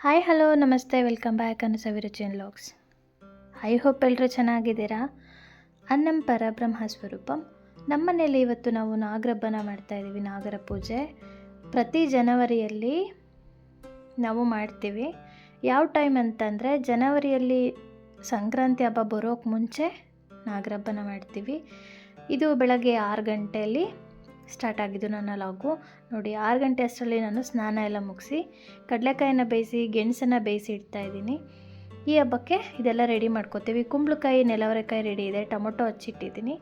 Hi hello namaste welcome back ಅನ್ನು ಸವಿರುಚಿಯನ್ logs I hope ಎಲ್ಲರೂ ಚೆನ್ನಾಗಿದ್ದೀರಾ? ಅನ್ನಂ ಪರಬ್ರಹ್ಮ ಸ್ವರೂಪಂ. ನಮ್ಮ ಮನೆಯಲ್ಲಿ ಇವತ್ತು ನಾವು ನಾಗರಬ್ಬನ ಮಾಡ್ತಾ ಇದ್ದೀವಿ, ನಾಗರ ಪೂಜೆ. ಪ್ರತಿ ಜನವರಿಯಲ್ಲಿ ನಾವು ಮಾಡ್ತೀವಿ. ಯಾವ ಟೈಮ್ ಅಂತಂದರೆ, ಜನವರಿಯಲ್ಲಿ ಸಂಕ್ರಾಂತಿ ಹಬ್ಬ ಬರೋಕ್ಕೆ ಮುಂಚೆ ನಾಗರಬ್ಬನ ಮಾಡ್ತೀವಿ. ಇದು ಬೆಳಗ್ಗೆ ಆರು ಗಂಟೆಯಲ್ಲಿ. ಸ್ಟಾರ್ಟ್ ಆಗಿದ್ದು ನನ್ನ ಲಾಗು. ನೋಡಿ, ಆರು ಗಂಟೆ ಅಷ್ಟರಲ್ಲಿ ನಾನು ಸ್ನಾನ ಎಲ್ಲ ಮುಗಿಸಿ, ಕಡಲೆಕಾಯಿನ ಬೇಯಿಸಿ, ಗೆಣಸನ್ನು ಬೇಯಿಸಿ ಇಡ್ತಾ ಇದ್ದೀನಿ. ಈ ಹಬ್ಬಕ್ಕೆ ಇದೆಲ್ಲ ರೆಡಿ ಮಾಡ್ಕೋತೀವಿ. ಕುಂಬಳಕಾಯಿ, ನೆಲವರೆಕಾಯಿ ರೆಡಿ ಇದೆ. ಟೊಮೊಟೊ ಹಚ್ಚಿಟ್ಟಿದ್ದೀನಿ.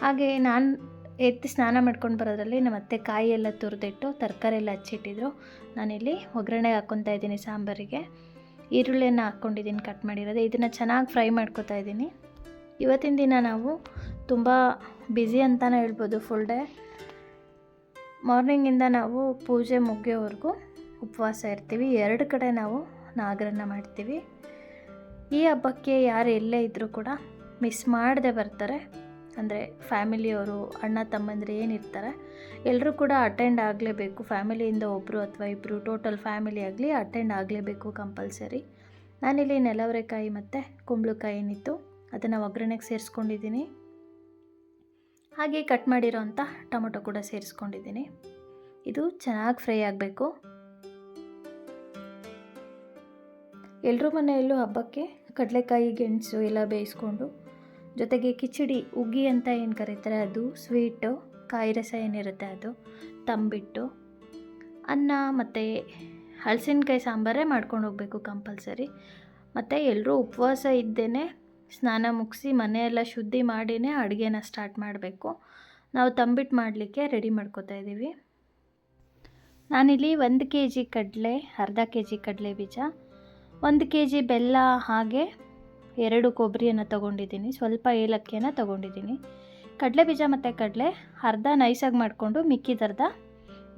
ಹಾಗೆ ನಾನು ಎತ್ತಿ ಸ್ನಾನ ಮಾಡ್ಕೊಂಡು ಬರೋದ್ರಲ್ಲಿ ನಮ್ಮ ಅತ್ತೆ ಕಾಯಿ ಎಲ್ಲ ತುರಿದಿಟ್ಟು ತರಕಾರಿ ಎಲ್ಲ ಹಚ್ಚಿಟ್ಟಿದ್ರು. ನಾನಿಲ್ಲಿ ಒಗ್ಗರಣೆಗೆ ಹಾಕ್ಕೊತಾ ಇದ್ದೀನಿ ಸಾಂಬಾರಿಗೆ. ಈರುಳ್ಳಿಯನ್ನು ಹಾಕ್ಕೊಂಡಿದ್ದೀನಿ ಕಟ್ ಮಾಡಿರೋದು. ಇದನ್ನು ಚೆನ್ನಾಗಿ ಫ್ರೈ ಮಾಡ್ಕೊತಾ ಇದ್ದೀನಿ. ಇವತ್ತಿನ ದಿನ ನಾವು ತುಂಬ ಬ್ಯುಸಿ ಅಂತಲೇ ಹೇಳ್ಬೋದು ಫುಲ್ ಡೇ ಮಾರ್ನಿಂಗಿಂದ ನಾವು ಪೂಜೆ ಮುಗಿಯೋವರೆಗೂ ಉಪವಾಸ ಇರ್ತೀವಿ. ಎರಡು ಕಡೆ ನಾವು ನಾಗರನ್ನ ಮಾಡ್ತೀವಿ. ಈ ಹಬ್ಬಕ್ಕೆ ಯಾರು ಎಲ್ಲೇ ಇದ್ದರೂ ಕೂಡ ಮಿಸ್ ಮಾಡದೆ ಬರ್ತಾರೆ. ಅಂದರೆ ಫ್ಯಾಮಿಲಿಯವರು ಅಣ್ಣ ತಮ್ಮಂದ್ರೆ ಏನಿರ್ತಾರೆ ಎಲ್ಲರೂ ಕೂಡ ಅಟೆಂಡ್ ಆಗಲೇಬೇಕು. ಫ್ಯಾಮಿಲಿಯಿಂದ ಒಬ್ಬರು ಅಥವಾ ಇಬ್ಬರು ಟೋಟಲ್ ಫ್ಯಾಮಿಲಿ ಆಗಲಿ ಅಟೆಂಡ್ ಆಗಲೇಬೇಕು ಕಂಪಲ್ಸರಿ ನಾನಿಲ್ಲಿ ನೆಲವರೆಕಾಯಿ ಮತ್ತು ಕುಂಬಳಕಾಯಿ ಏನಿತ್ತು, ಅದನ್ನು ಒಗ್ಗರಣೆಗೆ ಸೇರಿಸ್ಕೊಂಡಿದ್ದೀನಿ. ಹಾಗೆ ಕಟ್ ಮಾಡಿರೋ ಅಂಥ ಟೊಮೊಟೊ ಕೂಡ ಸೇರಿಸ್ಕೊಂಡಿದ್ದೀನಿ. ಇದು ಚೆನ್ನಾಗಿ ಫ್ರೈ ಆಗಬೇಕು. ಎಲ್ಲರೂ ಮನೆಯಲ್ಲೂ ಹಬ್ಬಕ್ಕೆ ಕಡಲೆಕಾಯಿ, ಗೆಣಸು ಎಲ್ಲ ಬೇಯಿಸ್ಕೊಂಡು, ಜೊತೆಗೆ ಕಿಚಡಿ, ಉಗ್ಗಿ ಅಂತ ಏನು ಕರೀತಾರೆ ಅದು ಸ್ವೀಟು ಕಾಯಿ ರಸ ಏನಿರುತ್ತೆ ಅದು, ತಂಬಿಟ್ಟು, ಅನ್ನ ಮತ್ತು ಹಲಸಿನಕಾಯಿ ಸಾಂಬಾರೇ ಮಾಡ್ಕೊಂಡು ಹೋಗಬೇಕು ಕಂಪಲ್ಸರಿ. ಮತ್ತು ಎಲ್ಲರೂ ಉಪವಾಸ ಇದ್ದೇನೆ. ಸ್ನಾನ ಮುಗಿಸಿ ಮನೆಯೆಲ್ಲ ಶುದ್ಧಿ ಮಾಡಿನೇ ಅಡುಗೆನ ಸ್ಟಾರ್ಟ್ ಮಾಡಬೇಕು. ನಾವು ತಂಬಿಟ್ಟು ಮಾಡಲಿಕ್ಕೆ ರೆಡಿ ಮಾಡ್ಕೋತಾ ಇದ್ದೀವಿ. ನಾನಿಲ್ಲಿ ಒಂದು ಕೆ ಜಿ ಕಡಲೆ, ಅರ್ಧ ಕೆ ಜಿ ಕಡಲೆ ಬೀಜ, ಒಂದು ಕೆ ಜಿ ಬೆಲ್ಲ ಹಾಗೆ ಎರಡು ಕೊಬ್ಬರಿಯನ್ನು ತೊಗೊಂಡಿದ್ದೀನಿ. ಸ್ವಲ್ಪ ಏಲಕ್ಕಿಯನ್ನು ತೊಗೊಂಡಿದ್ದೀನಿ. ಕಡಲೆ ಬೀಜ ಮತ್ತು ಕಡಲೆ ಅರ್ಧ ನೈಸಾಗಿ ಮಾಡಿಕೊಂಡು ಮಿಕ್ಕಿದರ್ಧ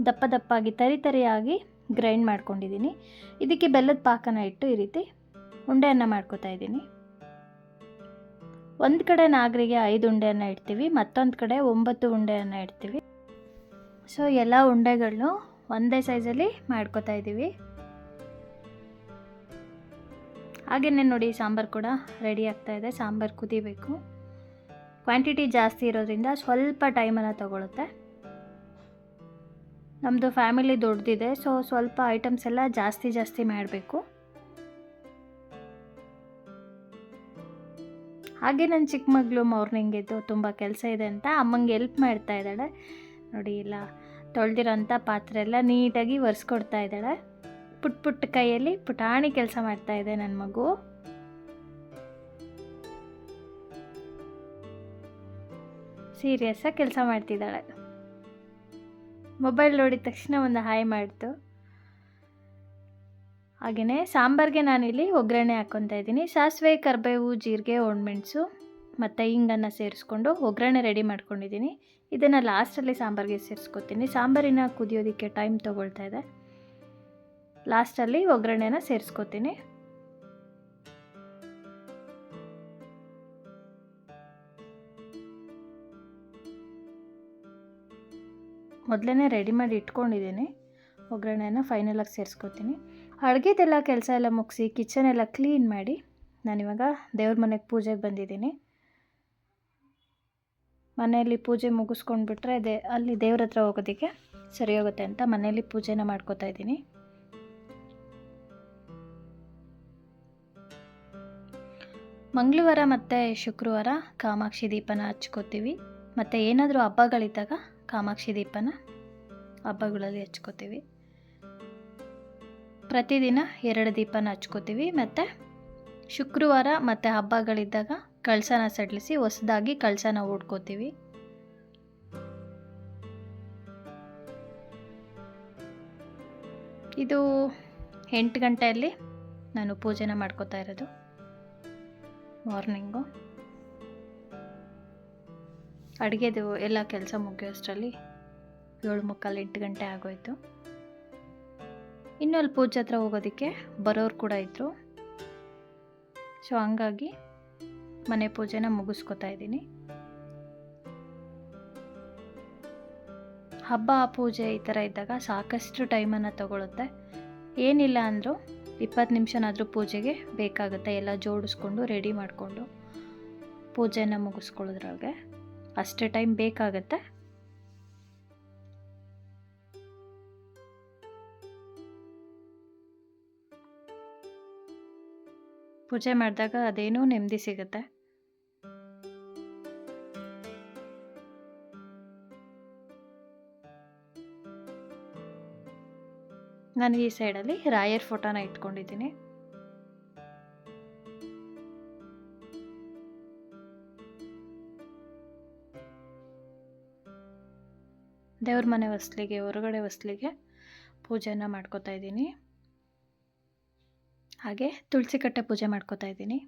ದಪ್ಪ ದಪ್ಪಾಗಿ ತರಿ ತರಿಯಾಗಿ ಗ್ರೈಂಡ್ ಮಾಡ್ಕೊಂಡಿದ್ದೀನಿ. ಇದಕ್ಕೆ ಬೆಲ್ಲದ ಪಾಕನ ಇಟ್ಟು ಈ ರೀತಿ ಉಂಡೆಯನ್ನು ಮಾಡ್ಕೋತಾ ಇದ್ದೀನಿ. ಒಂದು ಕಡೆ ನಾಗರಿಗೆ ಐದು ಉಂಡೆಯನ್ನು ಇಡ್ತೀವಿ, ಮತ್ತೊಂದು ಕಡೆ ಒಂಬತ್ತು ಉಂಡೆಯನ್ನು ಇಡ್ತೀವಿ. ಸೊ ಎಲ್ಲ ಉಂಡೆಗಳನ್ನು ಒಂದೇ ಸೈಜಲ್ಲಿ ಮಾಡ್ಕೋತಾ ಇದ್ದೀವಿ. ಹಾಗೆಯೇ ನೋಡಿ, ಸಾಂಬಾರು ಕೂಡ ರೆಡಿ ಆಗ್ತಾ ಇದೆ. ಸಾಂಬಾರು ಕುದಿಬೇಕು. ಕ್ವಾಂಟಿಟಿ ಜಾಸ್ತಿ ಇರೋದ್ರಿಂದ ಸ್ವಲ್ಪ ಟೈಮನ್ನು ತಗೊಳುತ್ತೆ. ನಮ್ಮದು ಫ್ಯಾಮಿಲಿ ದೊಡ್ಡದಿದೆ ಸೊ ಸ್ವಲ್ಪ ಐಟಮ್ಸ್ ಎಲ್ಲ ಜಾಸ್ತಿ ಜಾಸ್ತಿ ಮಾಡಬೇಕು. ಹಾಗೆ ನನ್ನ ಚಿಕ್ಕ ಮಗಳು ಮಾರ್ನಿಂಗ್ ಎದ್ದು ತುಂಬ ಕೆಲಸ ಇದೆ ಅಂತ ಅಮ್ಮಂಗೆ ಎಲ್ಪ್ ಮಾಡ್ತಾ ಇದ್ದಾಳೆ. ನೋಡಿ ಇಲ್ಲ, ತೊಳೆದಿರೋಂಥ ಪಾತ್ರೆ ಎಲ್ಲ ನೀಟಾಗಿ ಒರೆಸ್ಕೊಡ್ತಾ ಇದ್ದಾಳೆ. ಪುಟ್ ಪುಟ್ಟ ಕೈಯಲ್ಲಿ ಪುಟಾಣಿ ಕೆಲಸ ಮಾಡ್ತಾ ಇದೆ ನನ್ನ ಮಗು. ಸೀರಿಯಸ್ಸಾಗಿ ಕೆಲಸ ಮಾಡ್ತಿದ್ದಾಳೆ. ಮೊಬೈಲ್ ನೋಡಿದ ತಕ್ಷಣ ಒಂದು ಹಾಯ್ ಮಾಡ್ತು. ಹಾಗೆಯೇ ಸಾಂಬಾರಿಗೆ ನಾನಿಲ್ಲಿ ಒಗ್ಗರಣೆ ಹಾಕ್ಕೊತಾ ಇದ್ದೀನಿ. ಸಾಸಿವೆ, ಕರಿಬೇವು, ಜೀರಿಗೆ ಒಣಮೆಣಸು ಮತ್ತು ಹಿಂಗನ್ನು ಸೇರಿಸ್ಕೊಂಡು ಒಗ್ಗರಣೆ ರೆಡಿ ಮಾಡ್ಕೊಂಡಿದ್ದೀನಿ. ಇದನ್ನು ಲಾಸ್ಟಲ್ಲಿ ಸಾಂಬಾರಿಗೆ ಸೇರಿಸ್ಕೊತೀನಿ. ಸಾಂಬಾರಿನ ಕುದಿಯೋದಕ್ಕೆ ಟೈಮ್ ತೊಗೊಳ್ತಾ ಇದೆ. ಲಾಸ್ಟಲ್ಲಿ ಒಗ್ಗರಣೆನ ಸೇರಿಸ್ಕೊತೀನಿ. ಮೊದಲೇ ರೆಡಿ ಮಾಡಿ ಇಟ್ಕೊಂಡಿದ್ದೀನಿ. ಒಗ್ಗರಣೆನ ಫೈನಲಾಗಿ ಸೇರಿಸ್ಕೊತೀನಿ. ಅಡುಗೆದೆಲ್ಲ ಕೆಲಸ ಎಲ್ಲ ಮುಗಿಸಿ ಕಿಚನ್ ಎಲ್ಲ ಕ್ಲೀನ್ ಮಾಡಿ ನಾನಿವಾಗ ದೇವ್ರ ಮನೆಗೆ ಪೂಜೆಗೆ ಬಂದಿದ್ದೀನಿ. ಮನೆಯಲ್ಲಿ ಪೂಜೆ ಮುಗಿಸ್ಕೊಂಡ್ಬಿಟ್ರೆ ದೇ, ಅಲ್ಲಿ ದೇವ್ರ ಹತ್ರ ಹೋಗೋದಕ್ಕೆ ಸರಿ ಹೋಗುತ್ತೆ ಅಂತ ಮನೆಯಲ್ಲಿ ಪೂಜೆನ ಮಾಡ್ಕೋತಾ ಇದ್ದೀನಿ. ಮಂಗಳವಾರ ಮತ್ತು ಶುಕ್ರವಾರ ಕಾಮಾಕ್ಷಿ ದೀಪನ ಹಚ್ಕೋತೀವಿ. ಮತ್ತು ಏನಾದರೂ ಹಬ್ಬಗಳಿದ್ದಾಗ ಕಾಮಾಕ್ಷಿ ದೀಪನ ಹಬ್ಬಗಳಲ್ಲಿ ಹಚ್ಕೋತೀವಿ. ಪ್ರತಿದಿನ ಎರಡು ದೀಪನ ಹಚ್ಕೋತೀವಿ ಮತ್ತು ಶುಕ್ರವಾರ ಮತ್ತು ಹಬ್ಬಗಳಿದ್ದಾಗ ಕಳಸನ ಸಡಿಲಿಸಿ ಹೊಸದಾಗಿ ಕಳಸನ ಓಡ್ಕೋತೀವಿ ಇದು ಎಂಟು ಗಂಟೆಯಲ್ಲಿ ನಾನು ಪೂಜೆನ ಮಾಡ್ಕೋತಾ ಇರೋದು. ಮಾರ್ನಿಂಗು ಅಡುಗೆದು ಎಲ್ಲ ಕೆಲಸ ಮುಗಿಯೋಷ್ಟರಲ್ಲಿ ಏಳು ಮುಕ್ಕಾಲು ಎಂಟು ಗಂಟೆ ಆಗೋಯ್ತು. ಇನ್ನು ಅಲ್ಲಿ ಪೂಜೆ ಹತ್ರ ಹೋಗೋದಕ್ಕೆ ಬರೋರು ಕೂಡ ಇದ್ದರು ಸೊ ಹಂಗಾಗಿ ಮನೆ ಪೂಜೆನ ಮುಗಿಸ್ಕೊತಾ ಇದ್ದೀನಿ. ಹಬ್ಬ, ಪೂಜೆ ಈ ಥರ ಇದ್ದಾಗ ಸಾಕಷ್ಟು ಟೈಮನ್ನು ತಗೊಳುತ್ತೆ. ಏನಿಲ್ಲ ಅಂದರೂ ಇಪ್ಪತ್ತು ನಿಮಿಷನಾದರೂ ಪೂಜೆಗೆ ಬೇಕಾಗುತ್ತೆ. ಎಲ್ಲ ಜೋಡಿಸ್ಕೊಂಡು, ರೆಡಿ ಮಾಡಿಕೊಂಡು ಪೂಜೆನ ಮುಗಿಸ್ಕೊಳ್ಳೋದ್ರೊಳಗೆ ಅಷ್ಟೇ ಟೈಮ್ ಬೇಕಾಗತ್ತೆ. ಪೂಜೆ ಮಾಡಿದಾಗ ಅದೇನೂ ನೆಮ್ಮದಿ ಸಿಗುತ್ತೆ? ನಾನು ಈ ಸೈಡಲ್ಲಿ ರಾಯರ್ ಫೋಟೋನ ಇಟ್ಕೊಂಡಿದ್ದೀನಿ. ದೇವ್ರ ಮನೆ ಹೊಸ್ಲಿಗೆ, ಹೊರಗಡೆ ಹೊಸ್ಲಿಗೆ ಪೂಜೆನ ಮಾಡ್ಕೋತಾ ಇದ್ದೀನಿ. ಹಾಗೆ ತುಳಸಿ ಕಟ್ಟೆ ಪೂಜೆ ಮಾಡ್ಕೋತಾ ಇದ್ದೀನಿ.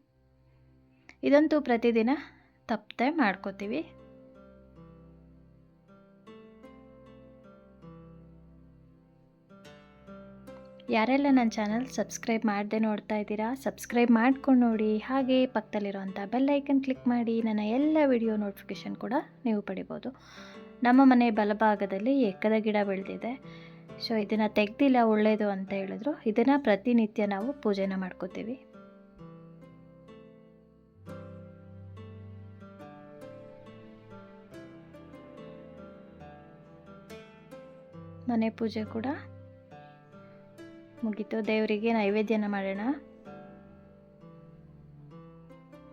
ಇದಂತೂ ಪ್ರತಿದಿನ ತಪ್ಪದೆ ಮಾಡ್ಕೋತೀವಿ. ಯಾರೆಲ್ಲ ನನ್ನ ಚಾನಲ್ ಸಬ್ಸ್ಕ್ರೈಬ್ ಮಾಡದೆ ನೋಡ್ತಾ ಇದ್ದೀರಾ, ಸಬ್ಸ್ಕ್ರೈಬ್ ಮಾಡ್ಕೊಂಡು ನೋಡಿ. ಹಾಗೆ ಪಕ್ಕದಲ್ಲಿರುವಂಥ ಬೆಲ್ ಐಕನ್ ಕ್ಲಿಕ್ ಮಾಡಿ, ನನ್ನ ಎಲ್ಲ ವಿಡಿಯೋ ನೋಟಿಫಿಕೇಷನ್ ಕೂಡ ನೀವು ಪಡಿಬೋದು. ನಮ್ಮ ಮನೆ ಬಲಭಾಗದಲ್ಲಿ ಎಕ್ಕದ ಗಿಡ ಬೆಳೆದಿದೆ. ಸೊ ಇದನ್ನು ತೆಗ್ದಿಲ್ಲ ಒಳ್ಳೆಯದು ಅಂತ ಹೇಳಿದ್ರು. ಇದನ್ನು ಪ್ರತಿನಿತ್ಯ ನಾವು ಪೂಜೆನ ಮಾಡ್ಕೋತೀವಿ. ಮನೆ ಪೂಜೆ ಕೂಡ ಮುಗೀತು. ದೇವರಿಗೆ ನೈವೇದ್ಯನ ಮಾಡೋಣ.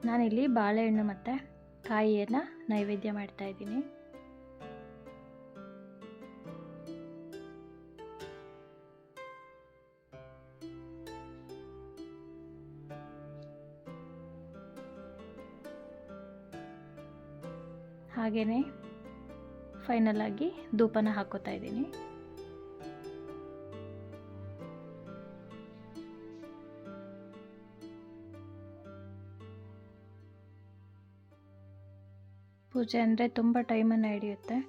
ನಾನಿಲ್ಲಿ ಬಾಳೆಹಣ್ಣು ಮತ್ತು ಕಾಯಿಯನ್ನು ನೈವೇದ್ಯ ಮಾಡ್ತಾ ಹಾಗೆಯೇ ಫೈನಲ್ ಆಗಿ ಧೂಪನ ಹಾಕೋತಾ ಇದ್ದೀನಿ. ಪೂಜೆ ಅಂದರೆ ತುಂಬ ಟೈಮನ್ನು ಹಿಡಿಯುತ್ತೆ.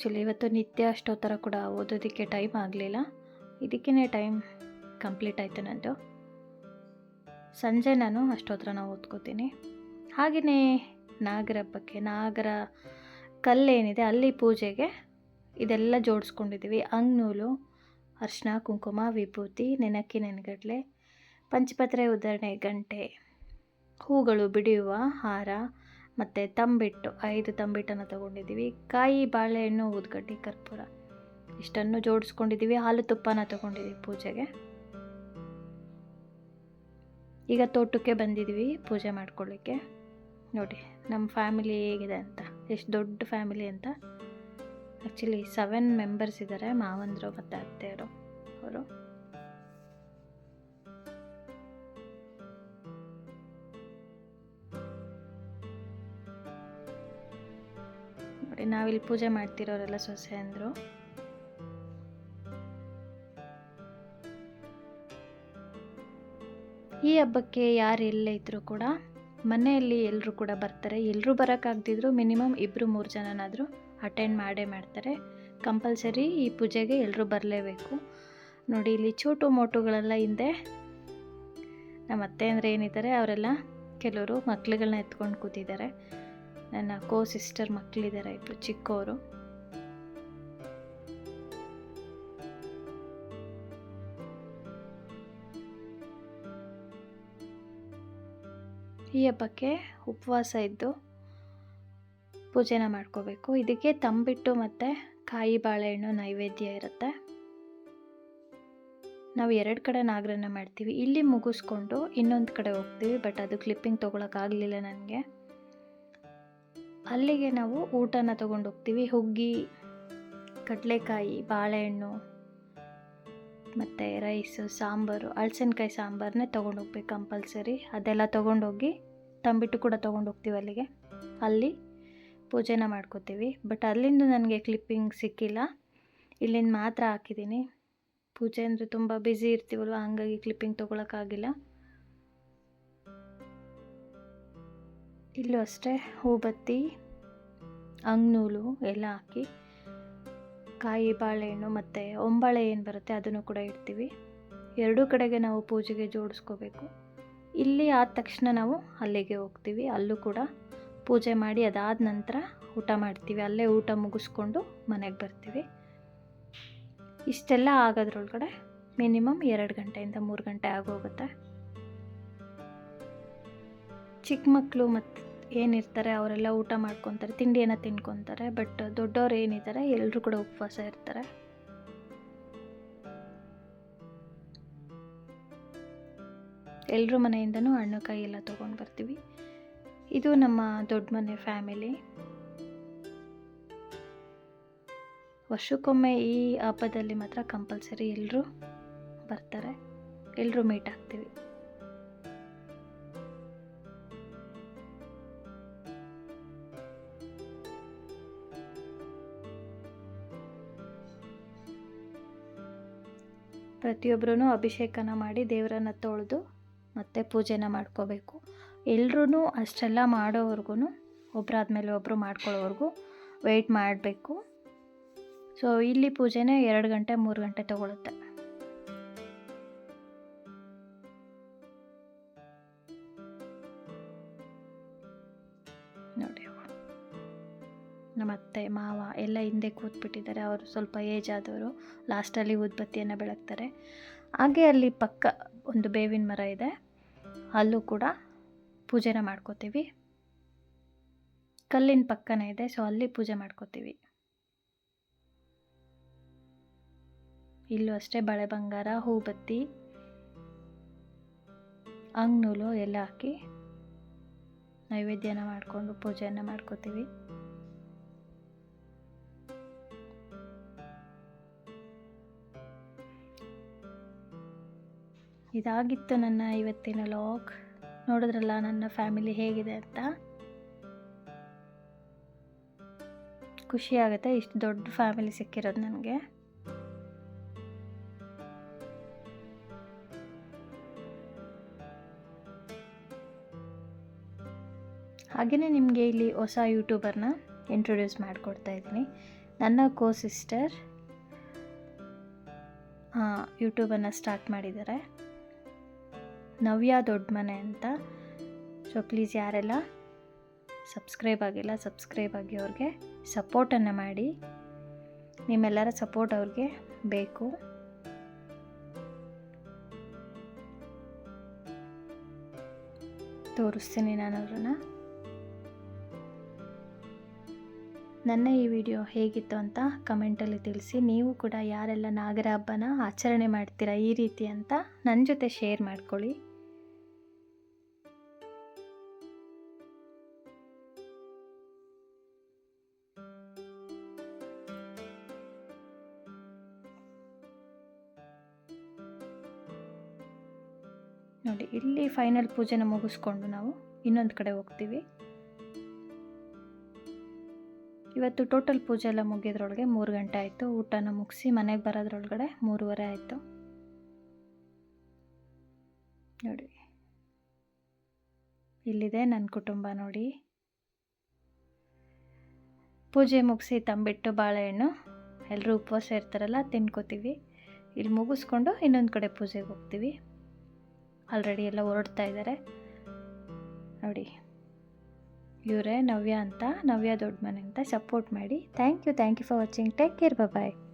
ಆ್ಯಕ್ಚುಲಿ ಇವತ್ತು ನಿತ್ಯ ಅಷ್ಟೊತ್ತರ ಕೂಡ ಓದೋದಕ್ಕೆ ಟೈಮ್ ಆಗಲಿಲ್ಲ. ಇದಕ್ಕೇ ಟೈಮ್ ಕಂಪ್ಲೀಟ್ ಆಯಿತು ನನ್ನದು ಸಂಜೆ ನಾನು ಅಷ್ಟೊತ್ತರ ಓದ್ಕೋತೀನಿ. ಹಾಗೆಯೇ ನಾಗರ ಹಬ್ಬಕ್ಕೆ, ನಾಗರ ಕಲ್ಲೇನಿದೆ ಅಲ್ಲಿ ಪೂಜೆಗೆ ಇದೆಲ್ಲ ಜೋಡಿಸ್ಕೊಂಡಿದ್ದೀವಿ. ಅಂಗ್ನೂಲು ಅರ್ಶಿನ ಕುಂಕುಮ, ವಿಭೂತಿ ನೆನಕ್ಕಿ ನೆನಗಡಲೆ, ಪಂಚಪತ್ರೆ ಉದಾಹರಣೆ ಗಂಟೆ, ಹೂಗಳು, ಬಿಡಿಯುವ, ಹಾರ ಮತ್ತು ತಂಬಿಟ್ಟು, ಐದು ತಂಬಿಟ್ಟನ್ನು ತೊಗೊಂಡಿದ್ದೀವಿ. ಕಾಯಿ ಬಾಳೆಹಣ್ಣು ಊದ್ಗಡ್ಡಿ ಕರ್ಪೂರ. ಇಷ್ಟನ್ನು ಜೋಡಿಸ್ಕೊಂಡಿದ್ದೀವಿ. ಹಾಲು ತುಪ್ಪನ ತೊಗೊಂಡಿದ್ದೀವಿ ಪೂಜೆಗೆ. ಈಗ ತೋಟಕ್ಕೆ ಬಂದಿದ್ದೀವಿ ಪೂಜೆ ಮಾಡ್ಕೊಳ್ಳಿಕ್ಕೆ. ನೋಡಿ, ನಮ್ಮ ಫ್ಯಾಮಿಲಿ ಹೇಗಿದೆ ಅಂತ. ಎಷ್ಟು ದೊಡ್ಡ ಫ್ಯಾಮಿಲಿ ಅಂತ. ಆ್ಯಕ್ಚುಲಿ ಸೆವೆನ್ ಮೆಂಬರ್ಸ್ ಇದ್ದಾರೆ, ಮಾವಂದರು ಮತ್ತು ಅತ್ತೆಯರು. ಅವರು. ನೋಡಿ, ನಾವಿಲ್ಲಿ ಪೂಜೆ ಮಾಡ್ತಿರೋರೆಲ್ಲ ಸೊಸೆ ಅಂದರು. ಈ ಹಬ್ಬಕ್ಕೆ ಯಾರು ಎಲ್ಲೇ ಇದ್ದರೂ ಕೂಡ, ಮನೆಯಲ್ಲಿ ಎಲ್ಲರೂ ಕೂಡ ಬರ್ತಾರೆ. ಎಲ್ಲರೂ ಬರೋಕ್ಕಾಗ್ದಿದ್ರು ಮಿನಿಮಮ್ ಇಬ್ಬರು ಮೂರು ಜನನಾದರೂ ಅಟೆಂಡ್ ಮಾಡೇ ಮಾಡ್ತಾರೆ. ಕಂಪಲ್ಸರಿ ಈ ಪೂಜೆಗೆ ಎಲ್ಲರೂ ಬರಲೇಬೇಕು. ನೋಡಿ, ಇಲ್ಲಿ ಚೋಟು ಮೋಟುಗಳೆಲ್ಲ ಹಿಂದೆ ನಮ್ಮ ಅತ್ತೆ ಅಂದರೆ ಏನಿದ್ದಾರೆ, ಅವರೆಲ್ಲ ಕೆಲವರು ಮಕ್ಕಳುಗಳನ್ನ ಎತ್ಕೊಂಡು ಕೂತಿದ್ದಾರೆ. ನನ್ನ ಕೋ ಸಿಸ್ಟರ್ ಮಕ್ಕಳಿದ್ದಾರೆ ಇಬ್ಬರು ಚಿಕ್ಕವರು ಈ ಹಬ್ಬಕ್ಕೆ ಉಪವಾಸ ಇದ್ದು ಪೂಜೆನ ಮಾಡ್ಕೋಬೇಕು. ಇದಕ್ಕೆ ತಂಬಿಟ್ಟು ಮತ್ತು ಕಾಯಿ ಬಾಳೆಹಣ್ಣು ನೈವೇದ್ಯ ಇರುತ್ತೆ. ನಾವು ಎರಡು ಕಡೆ ನಾಗರನ್ನ ಮಾಡ್ತೀವಿ. ಇಲ್ಲಿ ಮುಗಿಸ್ಕೊಂಡು ಇನ್ನೊಂದು ಕಡೆ ಹೋಗ್ತೀವಿ, ಬಟ್ ಅದು ಕ್ಲಿಪ್ಪಿಂಗ್ ತೊಗೊಳಕ್ಕಾಗಲಿಲ್ಲ ನನಗೆ. ಅಲ್ಲಿಗೆ ನಾವು ಊಟನ ತೊಗೊಂಡು ಹೋಗ್ತೀವಿ ಹುಗ್ಗಿ, ಕಡಲೆಕಾಯಿ, ಬಾಳೆಹಣ್ಣು, ಮತ್ತು ರೈಸು ಸಾಂಬಾರು ಹಳಸಿನ್ಕಾಯಿ ಸಾಂಬಾರನ್ನೇ ತೊಗೊಂಡೋಗ್ಬೇಕು ಕಂಪಲ್ಸರಿ ಅದೆಲ್ಲ ತೊಗೊಂಡೋಗಿ ತಂಬಿಟ್ಟು ಕೂಡ ತೊಗೊಂಡು ಹೋಗ್ತೀವಿ ಅಲ್ಲಿಗೆ. ಅಲ್ಲಿ ಪೂಜೆನ ಮಾಡ್ಕೋತೀವಿ. ಬಟ್ ಅಲ್ಲಿಂದ ನನಗೆ ಕ್ಲಿಪ್ಪಿಂಗ್ ಸಿಕ್ಕಿಲ್ಲ. ಇಲ್ಲಿಂದ ಮಾತ್ರ ಹಾಕಿದ್ದೀನಿ. ಪೂಜೆ ಅಂದರೆ ತುಂಬ ಬ್ಯುಸಿ ಇರ್ತೀವಲ್ವ? ಹಂಗಾಗಿ ಕ್ಲಿಪ್ಪಿಂಗ್ ತೊಗೊಳಕ್ಕಾಗಿಲ್ಲ. ಇಲ್ಲೂ ಅಷ್ಟೇ, ಹೂಬತ್ತಿ, ಅಂಗ್ನೂಲು ಎಲ್ಲ ಹಾಕಿ, ಕಾಯಿ, ಬಾಳೆಹಣ್ಣು ಮತ್ತು ಒಂಬಾಳೆ ಏನು ಬರುತ್ತೆ ಅದನ್ನು ಕೂಡ ಇಡ್ತೀವಿ. ಎರಡೂ ಕಡೆಗೆ ನಾವು ಪೂಜೆಗೆ ಜೋಡಿಸ್ಕೋಬೇಕು. ಇಲ್ಲಿ ಆದ ತಕ್ಷಣ ನಾವು ಅಲ್ಲಿಗೆ ಹೋಗ್ತೀವಿ. ಅಲ್ಲೂ ಕೂಡ ಪೂಜೆ ಮಾಡಿ ಅದಾದ ನಂತರ ಊಟ ಮಾಡ್ತೀವಿ. ಅಲ್ಲೇ ಊಟ ಮುಗಿಸ್ಕೊಂಡು ಮನೆಗೆ ಬರ್ತೀವಿ. ಇಷ್ಟೆಲ್ಲ ಆಗೋದ್ರೊಳಗಡೆ ಮಿನಿಮಮ್ ಎರಡು ಗಂಟೆಯಿಂದ ಮೂರು ಗಂಟೆ ಆಗೋಗುತ್ತೆ. ಚಿಕ್ಕ ಮಕ್ಕಳು ಮತ್ತು ಏನಿರ್ತಾರೆ ಅವರೆಲ್ಲ ಊಟ ಮಾಡ್ಕೊತಾರೆ, ತಿಂಡಿಯನ್ನು ತಿನ್ಕೊತಾರೆ ಬಟ್ ದೊಡ್ಡವ್ರು ಏನಿದ್ದಾರೆ ಎಲ್ಲರೂ ಕೂಡ ಉಪವಾಸ ಇರ್ತಾರೆ. ಎಲ್ಲರ ಮನೆಯಿಂದನೂ ಹಣ್ಣುಕಾಯಿ ಎಲ್ಲ ತೊಗೊಂಡು ಬರ್ತೀವಿ. ಇದು ನಮ್ಮ ದೊಡ್ಡ ಮನೆ ಫ್ಯಾಮಿಲಿ. ವರ್ಷಕ್ಕೊಮ್ಮೆ ಈ ಹಬ್ಬದಲ್ಲಿ ಮಾತ್ರ ಕಂಪಲ್ಸರಿ ಎಲ್ಲರೂ ಬರ್ತಾರೆ. ಎಲ್ಲರೂ ಮೀಟ್ ಆಗ್ತೀವಿ. ಪ್ರತಿಯೊಬ್ಬರೂ ಅಭಿಷೇಕನ ಮಾಡಿ ದೇವರನ್ನ ತೊಳೆದು ಮತ್ತೆ ಪೂಜೆನ ಮಾಡ್ಕೋಬೇಕು. ಎಲ್ರೂ ಅಷ್ಟೆಲ್ಲ ಮಾಡೋವರೆಗೂ ಒಬ್ಬರಾದ್ಮೇಲೆ ಒಬ್ಬರು ಮಾಡ್ಕೊಳ್ಳೋವರೆಗೂ ವೆಯ್ಟ್ ಮಾಡಬೇಕು. ಸೊ ಇಲ್ಲಿ ಪೂಜೆನೇ ಎರಡು ಗಂಟೆ, ಮೂರು ಗಂಟೆ ತಗೊಳುತ್ತೆ. ನಮ್ಮ ಅತ್ತೆ ಮಾವ ಎಲ್ಲ ಹಿಂದೆ ಕೂತ್ಬಿಟ್ಟಿದ್ದಾರೆ. ಅವರು ಸ್ವಲ್ಪ ಏಜ್ ಆದವರು. ಲಾಸ್ಟಲ್ಲಿ ಉದ್ಬತ್ತಿಯನ್ನು ಬೆಳಗ್ತಾರೆ. ಹಾಗೆ ಅಲ್ಲಿ ಪಕ್ಕ ಒಂದು ಬೇವಿನ ಮರ ಇದೆ. ಅಲ್ಲೂ ಕೂಡ ಪೂಜೆನ ಮಾಡ್ಕೋತೀವಿ. ಕಲ್ಲಿನ ಪಕ್ಕನೇ ಇದೆ ಸೊ ಅಲ್ಲಿ ಪೂಜೆ ಮಾಡ್ಕೋತೀವಿ. ಇಲ್ಲೂ ಅಷ್ಟೇ ಬಳೆ ಬಂಗಾರ, ಹೂಬತ್ತಿ ಅಂಗ್ನೂಲು ಎಲ್ಲ ಹಾಕಿ ನೈವೇದ್ಯನ ಮಾಡಿಕೊಂಡು ಪೂಜೆಯನ್ನು ಮಾಡ್ಕೋತೀವಿ. ಇದಾಗಿತ್ತು ನನ್ನ ಇವತ್ತಿನ ಲಾಗ್ ನೋಡಿದ್ರಲ್ಲ ನನ್ನ ಫ್ಯಾಮಿಲಿ ಹೇಗಿದೆ ಅಂತ? ಖುಷಿ ಆಗುತ್ತೆ, ಇಷ್ಟು ದೊಡ್ಡ ಫ್ಯಾಮಿಲಿ ಸಿಕ್ಕಿರೋದು ನನಗೆ. ಹಾಗೆಯೇ ನಿಮಗೆ ಇಲ್ಲಿ ಹೊಸ ಯೂಟ್ಯೂಬರ್ನ ಇಂಟ್ರೊಡ್ಯೂಸ್ ಮಾಡಿಕೊಡ್ತಾ ಇದ್ದೀನಿ. ನನ್ನ ಕೋ ಸಿಸ್ಟರ್ ಯೂಟ್ಯೂಬನ್ನು ಸ್ಟಾರ್ಟ್ ಮಾಡಿದ್ದಾರೆ. ನವ್ಯ ದೊಡ್ಡ ಮನೆ ಅಂತ. ಸೊ ಪ್ಲೀಸ್ ಯಾರೆಲ್ಲ ಸಬ್ಸ್ಕ್ರೈಬ್ ಆಗಿಲ್ಲ ಸಬ್ಸ್ಕ್ರೈಬ್ ಆಗಿ ಅವ್ರಿಗೆ ಸಪೋರ್ಟನ್ನು ಮಾಡಿ. ನಿಮ್ಮೆಲ್ಲರ ಸಪೋರ್ಟ್ ಅವ್ರಿಗೆ ಬೇಕು. ತೋರಿಸ್ತೀನಿ ನಾನು ಅವ್ರನ್ನ. ನನ್ನ ಈ ವಿಡಿಯೋ ಹೇಗಿತ್ತು ಅಂತ ಕಮೆಂಟಲ್ಲಿ ತಿಳಿಸಿ. ನೀವು ಕೂಡ ಯಾರೆಲ್ಲ ನಾಗರ ಹಬ್ಬನ ಆಚರಣೆ ಮಾಡ್ತೀರಾ ಈ ರೀತಿ ಅಂತ ನನ್ನ ಜೊತೆ ಶೇರ್ ಮಾಡ್ಕೊಳ್ಳಿ. ನೋಡಿ, ಇಲ್ಲಿ ಫೈನಲ್ ಪೂಜೆನ ಮುಗಿಸ್ಕೊಂಡು ನಾವು ಇನ್ನೊಂದು ಕಡೆ ಹೋಗ್ತೀವಿ. ಇವತ್ತು ಟೋಟಲ್ ಪೂಜೆ ಎಲ್ಲ ಮುಗಿದ್ರೊಳಗೆ ಮೂರು ಗಂಟೆ ಆಯಿತು. ಊಟನ ಮುಗಿಸಿ ಮನೆಗೆ ಬರೋದ್ರೊಳಗಡೆ ಮೂರುವರೆ ಆಯಿತು. ನೋಡಿ, ಇಲ್ಲಿದೆ ನನ್ನ ಕುಟುಂಬ ನೋಡಿ. ಪೂಜೆ ಮುಗಿಸಿ ತಂಬಿಟ್ಟು ಬಾಳೆಹಣ್ಣು ಎಲ್ಲರೂ ಉಪವಾಸ ಇರ್ತಾರಲ್ಲ, ತಿನ್ಕೋತೀವಿ. ಇಲ್ಲಿ ಮುಗಿಸ್ಕೊಂಡು ಇನ್ನೊಂದು ಕಡೆ ಪೂಜೆಗೆ ಹೋಗ್ತೀವಿ. ಆಲ್ರೆಡಿ ಎಲ್ಲ ಹೊರಡ್ತಾ ಇದ್ದಾರೆ. ನೋಡಿ. ಇವರೇ ನವ್ಯ ಅಂತ, ನವ್ಯ ದೊಡ್ಡ ಮನೆ ಅಂತ ಸಪೋರ್ಟ್ ಮಾಡಿ. Thank you thank you for watching take care bye